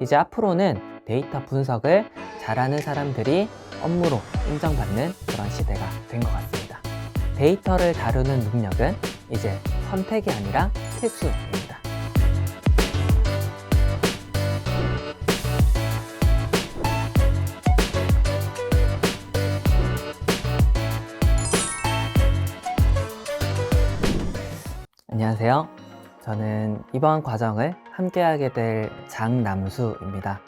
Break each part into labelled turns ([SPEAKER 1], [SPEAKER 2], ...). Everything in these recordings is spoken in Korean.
[SPEAKER 1] 이제 앞으로는 데이터 분석을 잘하는 사람들이 업무로 인정받는 그런 시대가 된 것 같습니다. 데이터를 다루는 능력은 이제 선택이 아니라 필수입니다. 안녕하세요. 저는 이번 과정을 함께하게 될 장남수입니다.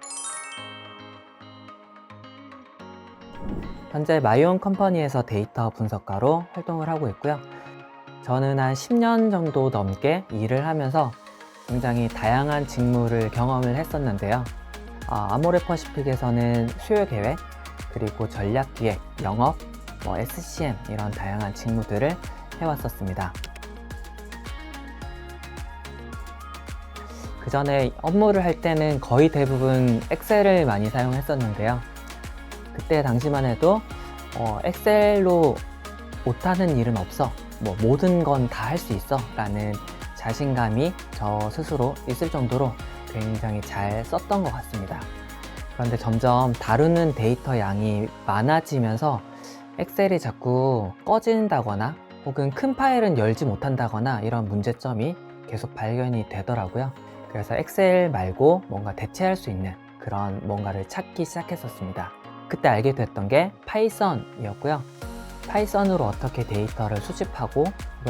[SPEAKER 1] 현재 마이온 컴퍼니에서 데이터 분석가로 활동을 하고 있고요. 저는 한 10년 정도 넘게 일을 하면서 굉장히 다양한 직무를 경험을 했었는데요. 아, 아모레퍼시픽에서는 수요 계획, 그리고 전략 기획, 영업, 뭐 SCM 이런 다양한 직무들을 해왔었습니다. 그 전에 업무를 할 때는 거의 대부분 엑셀을 많이 사용했었는데요. 그때 당시만 해도 어, 엑셀로 못하는 일은 없어. 뭐 모든 건 다 할 수 있어. 라는 자신감이 저 스스로 있을 정도로 굉장히 잘 썼던 것 같습니다. 그런데 점점 다루는 데이터 양이 많아지면서 엑셀이 자꾸 꺼진다거나 혹은 큰 파일은 열지 못한다거나 이런 문제점이 계속 발견이 되더라고요. 그래서 엑셀 말고 뭔가 대체할 수 있는 그런 뭔가를 찾기 시작했었습니다. 그때 알게 됐던 게 파이썬이었고요. 파이썬으로 어떻게 데이터를 수집하고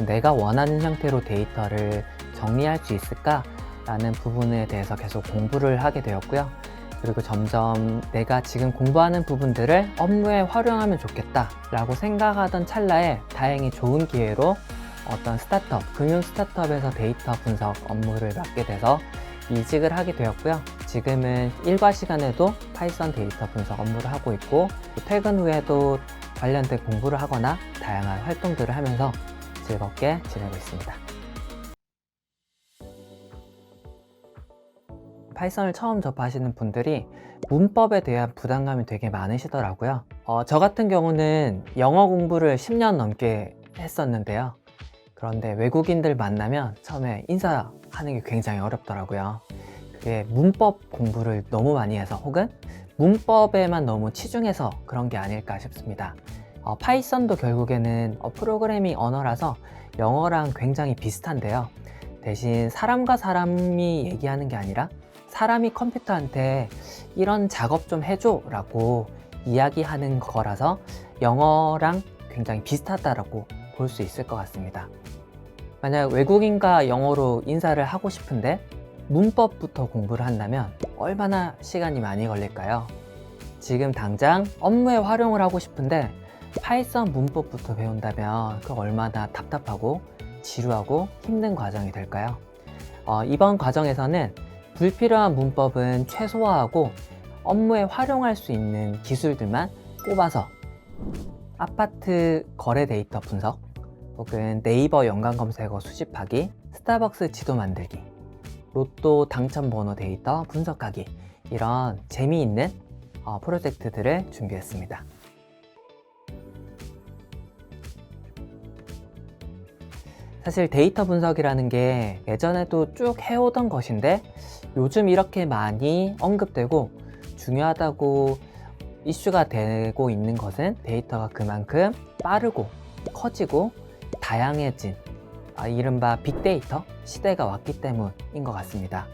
[SPEAKER 1] 내가 원하는 형태로 데이터를 정리할 수 있을까라는 부분에 대해서 계속 공부를 하게 되었고요. 그리고 점점 내가 지금 공부하는 부분들을 업무에 활용하면 좋겠다라고 생각하던 찰나에 다행히 좋은 기회로 어떤 스타트업, 금융 스타트업에서 데이터 분석 업무를 맡게 돼서 이직을 하게 되었고요. 지금은 일과 시간에도 파이썬 데이터 분석 업무를 하고 있고 퇴근 후에도 관련된 공부를 하거나 다양한 활동들을 하면서 즐겁게 지내고 있습니다. 파이썬을 처음 접하시는 분들이 문법에 대한 부담감이 되게 많으시더라고요. 어, 저 같은 경우는 영어 공부를 10년 넘게 했었는데요. 그런데 외국인들 만나면 처음에 인사하는 게 굉장히 어렵더라고요. 그게 문법 공부를 너무 많이 해서 혹은 문법에만 너무 치중해서 그런 게 아닐까 싶습니다. 어, 파이썬도 결국에는 어, 프로그래밍 언어라서 영어랑 굉장히 비슷한데요. 대신 사람과 사람이 얘기하는 게 아니라 사람이 컴퓨터한테 이런 작업 좀 해줘 라고 이야기하는 거라서 영어랑 굉장히 비슷하다라고 볼 수 있을 것 같습니다. 만약 외국인과 영어로 인사를 하고 싶은데 문법부터 공부를 한다면 얼마나 시간이 많이 걸릴까요? 지금 당장 업무에 활용을 하고 싶은데 파이썬 문법부터 배운다면 그 얼마나 답답하고 지루하고 힘든 과정이 될까요? 어, 이번 과정에서는 불필요한 문법은 최소화하고 업무에 활용할 수 있는 기술들만 꼽아서 아파트 거래 데이터 분석, 혹은 네이버 연관 검색어 수집하기, 스타벅스 지도 만들기, 로또 당첨 번호 데이터 분석하기 이런 재미있는 어, 프로젝트들을 준비했습니다. 사실 데이터 분석이라는 게 예전에도 쭉 해오던 것인데 요즘 이렇게 많이 언급되고 중요하다고 이슈가 되고 있는 것은 데이터가 그만큼 빠르고 커지고 다양해진 아, 이른바 빅데이터 시대가 왔기 때문인 것 같습니다.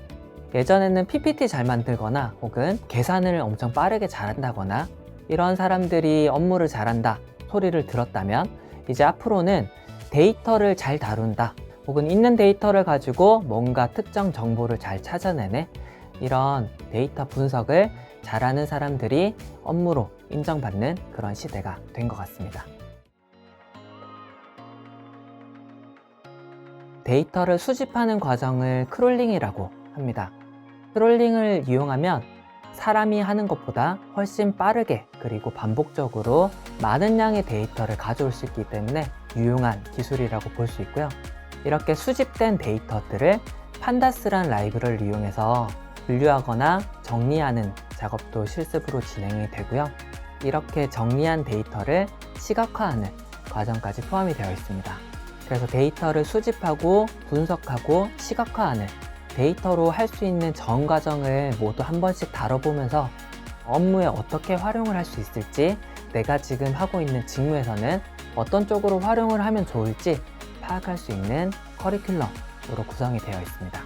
[SPEAKER 1] 예전에는 PPT 잘 만들거나 혹은 계산을 엄청 빠르게 잘한다거나 이런 사람들이 업무를 잘한다 소리를 들었다면 이제 앞으로는 데이터를 잘 다룬다 혹은 있는 데이터를 가지고 뭔가 특정 정보를 잘 찾아내네 이런 데이터 분석을 잘하는 사람들이 업무로 인정받는 그런 시대가 된 것 같습니다. 데이터를 수집하는 과정을 크롤링이라고 합니다. 크롤링을 이용하면 사람이 하는 것보다 훨씬 빠르게 그리고 반복적으로 많은 양의 데이터를 가져올 수 있기 때문에 유용한 기술이라고 볼 수 있고요. 이렇게 수집된 데이터들을 판다스란 라이브러를 이용해서 분류하거나 정리하는 작업도 실습으로 진행이 되고요. 이렇게 정리한 데이터를 시각화하는 과정까지 포함이 되어 있습니다. 그래서 데이터를 수집하고 분석하고 시각화하는 데이터로 할 수 있는 전 과정을 모두 한 번씩 다뤄보면서 업무에 어떻게 활용을 할 수 있을지 내가 지금 하고 있는 직무에서는 어떤 쪽으로 활용을 하면 좋을지 파악할 수 있는 커리큘럼으로 구성이 되어 있습니다.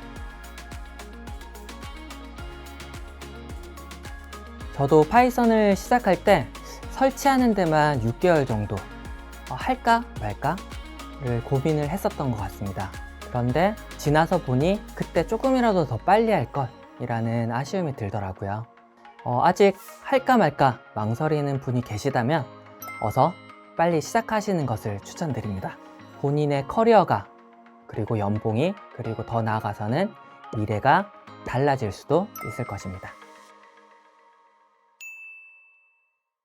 [SPEAKER 1] 저도 파이썬을 시작할 때 설치하는 데만 6개월 정도 어, 할까 말까를 고민을 했었던 것 같습니다. 그런데 지나서 보니 그때 조금이라도 더 빨리 할 것이라는 아쉬움이 들더라고요. 어, 아직 할까 말까 망설이는 분이 계시다면 어서 빨리 시작하시는 것을 추천드립니다. 본인의 커리어가 그리고 연봉이 그리고 더 나아가서는 미래가 달라질 수도 있을 것입니다.